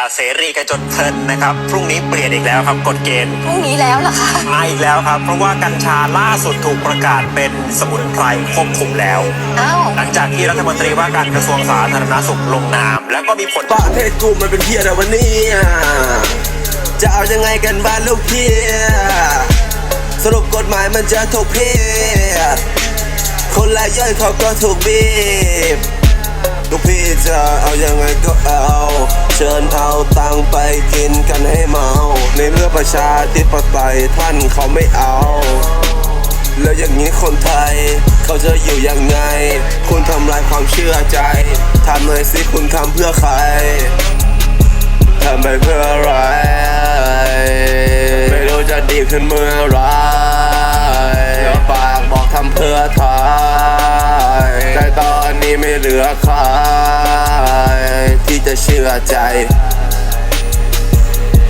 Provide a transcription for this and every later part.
อ่าเสรีกันจนเพลินนะครับ พรุ่งนี้เปลี่ยนอีกแล้วครับกฎเกณฑ์พรุ่งนี้แล้วเหรอคะมาอีกแล้วครับ เพราะว่ากัญชาล่าสุดถูกประกาศเป็นสมุนไพรควบคุมแล้ว อ้าวหลังจากที่รัฐมนตรีว่าการกระทรวงสาธารณสุขลงนาม แล้วก็มีผลประเทศกูมันเป็นเพี้ยอะไรวันนี้จะเอายังไงกันบ้านลูกพี่สรุปกฎหมายมันจะถูกเพียคนรายย่อยเขาก็ถูกบีบลูกพี่จะ เอายังไงก็เอา เชิญเอาตังค์ไปกินกันให้เมา ในเมื่อประชาธิปไตยท่านเขาไม่เอา แล้วอย่างนี้คนไทย เขาจะอยู่ยังไง คุณทำลายความเชื่อใจทำหน่อยสิคุณทำเพื่อใครทำไปเพื่ออะไร ไม่รู้จะดีขึ้นเมื่อไหรแล้วปากบอกทำเพื่อไทยแต่ตอนนี้ไม่เหลือใครที่จะ เชื่อใจ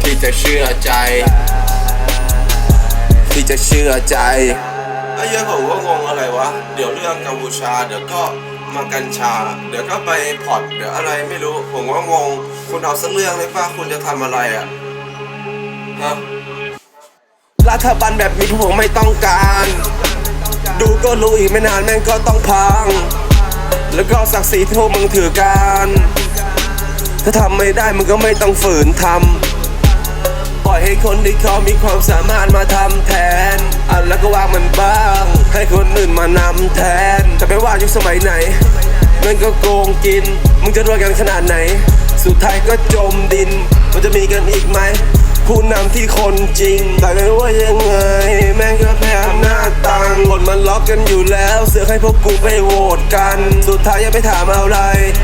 ที่จะเชื่อใจ ที่จะเชื่อใจไอ้เหี้ยผมก็งงอะไรวะ เดี๋ยวเรื่องกัมพูชา เดี๋ยวก็มากัญชา เดี๋ยวก็ไปพอร์ตเดี๋ยวอะไรไม่รู้ ผมก็งง คุณเอาสักเรื่องเลยป่ะคุณจะทำอะไรอะฮะรัฐบาลแบบนี้พวกผมไม่ต้องการ ดูก็รู้อีกไม่นานแม่งก็ต้องพัง แล้วก็ศักดิ์ศรีที่พวกมึงถือการ ถ้าทำไม่ได้มึงก็ไม่ต้องฝืนทำปล่อยให้คนที่เขามีความสามารถมาทำแทนอันแล้วก็วางมันบ้าง ให้คนอื่นมานำแทน แต่ไม่ว่ายุคสมัยไหนมันก็โกงกิน มึงจะรวยกันขนาดไหน สุดท้ายก็จมดิน มันจะมีกันอีกไหมผู้นำที่คนจริงแต่ไม่ว่ายังไง แม่งก็แพ้อำนาจตัง กันอยู่แล้ว เสือกให้พวกกูไปโหวตกัน สุดท้ายยังไม่ถามอะไร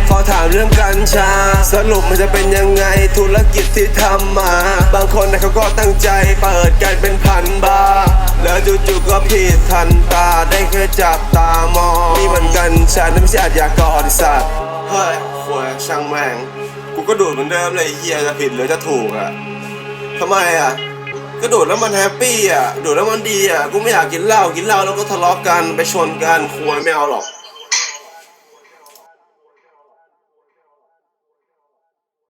ขอถามเรื่องกัญชา สรุปมันจะเป็นยังไงธุรกิจที่ทำมา บางคนนะเขาก็ตั้งใจเปิดกันเป็นพันบาร์แล้วจู่ๆก็ผิดทันตาได้แค่จับตามองนี่มันกัญชานั่ไม่ใช่อาชญากรอ้สัตว์เฮ้ยควยช่างแม่ง กูก็ดูดเหมือนเดิมเลยเฮียจะผิดหรือจะถูกอะทำไมอะ ก็ดูดแล้วมันแฮปปี้อะดูดแล้วมันดีอะกูไม่อยากกินเหล้ากินเหล้าแล้วก็ทะเลาะกันไปชนกันควยไม่เอาหรอก